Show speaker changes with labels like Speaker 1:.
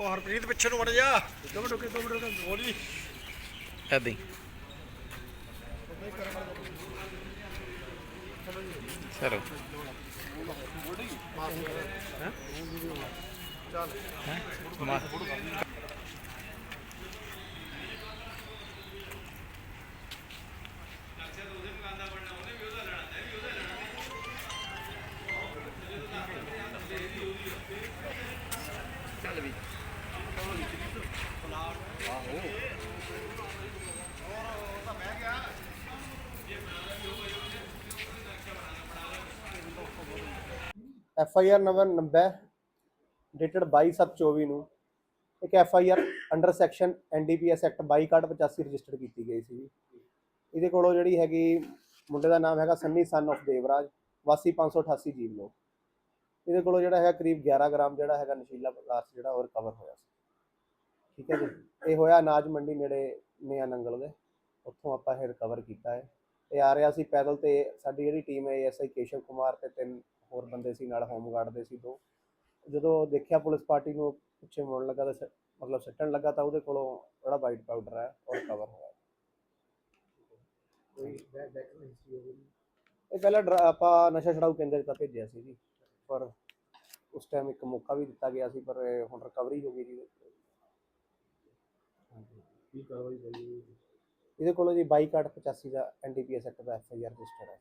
Speaker 1: ਉਹ ਹਰਪ੍ਰੀਤ ਪਿੱਛੇ ਨੂੰ ਵੜ ਜਾ। ਦੋ ਮਿੰਟ ਰੁਕੇ ਦੋ ਮਿੰਟ ਰੁਕੇ ਬੋਲੀ
Speaker 2: ਐਦਾਂ ਹੀ। ਚਲੋ।
Speaker 3: F I R number 90 dated 22/7/24 ਨੂੰ ਇੱਕ F I R under section N D P NDPS act 2285 register ਕੀਤੀ ਗਈ ਸੀ। ਇਹਦੇ ਕੋਲੋਂ ਜਿਹੜੀ ਹੈਗੀ ਮੁੰਡੇ ਦਾ ਨਾਮ ਹੈਗਾ ਸੰਨੀ ਸਨ of ਦੇਵਰਾਜ ਵਾਸੀ 588 ਜੀਵ ਲੋ ਇਹਦੇ ਕੋਲੋਂ ਜਿਹੜਾ ਹੈਗਾ ਕਰੀਬ 11 ਗ੍ਰਾਮ ਜਿਹੜਾ ਹੈਗਾ ਨਸ਼ੀਲਾ ਪਦਾਰਥ ਜਿਹੜਾ ਉਹ ਰਿਕਵਰ ਹੋਇਆ ਸੀ। ਠੀਕ ਹੈ ਜੀ। ਇਹ ਹੋਇਆ ਅਨਾਜ ਮੰਡੀ ਨੇੜੇ ਨਿਆ ਨੰਗਲ ਦੇ। ਉੱਥੋਂ ਆਪਾਂ ਇਹ ਰਿਕਵਰ ਕੀਤਾ ਹੈ। ਇਹ ਆ ਰਿਹਾ ਸੀ ਪੈਦਲ ਤੇ ਸਾਡੀ ਜਿਹੜੀ ਟੀਮ ਹੈ ਐਸਆਈ ਕੇਸ਼ਵ ਕੁਮਾਰ ਤੇ ਤਿੰਨ ਹੋਰ ਬੰਦੇ ਸੀ ਨਾਲ ਹੋਮਗਾਰਡ ਦੇ ਸੀ ਦੋ। ਜਦੋਂ ਦੇਖਿਆ ਪੁਲਿਸ ਪਾਰਟੀ ਨੂੰ ਪਿੱਛੇ ਮੁੜਨ ਲੱਗਾ ਤਾਂ ਮਤਲਬ ਸੱਟਣ ਲੱਗਾ ਤਾਂ ਉਹਦੇ ਕੋਲੋਂ ਜਿਹੜਾ ਵਾਈਟ ਪਾਊਡਰ ਹੈ ਉਹ ਰਿਕਵਰ ਹੋਇਆ। ਇਹ ਪਹਿਲਾਂ ਆਪਾਂ ਨਸ਼ਾ ਛਡਾਊ ਕੇਂਦਰ ਤਾਂ ਭੇਜਿਆ ਸੀ ਜੀ। ਪਰ ਉਸ ਟਾਈਮ ਇੱਕ ਮੌਕਾ ਵੀ ਦਿੱਤਾ ਗਿਆ ਸੀ ਪਰ ਹੁਣ ਰਿਕਵਰੀ ਹੋ ਗਈ ਜੀ।
Speaker 1: ਕੀ ਕਾਰਵਾਈ ਕਰੀ
Speaker 3: ਇਹਦੇ ਕੋਲੋਂ ਜੀ 2285 ਦਾ ਐਨਡੀਪੀਐਸ ਐਕਟ ਦਾ ਐਫਆਈਆਰ ਰਜਿਸਟਰ ਹੈ।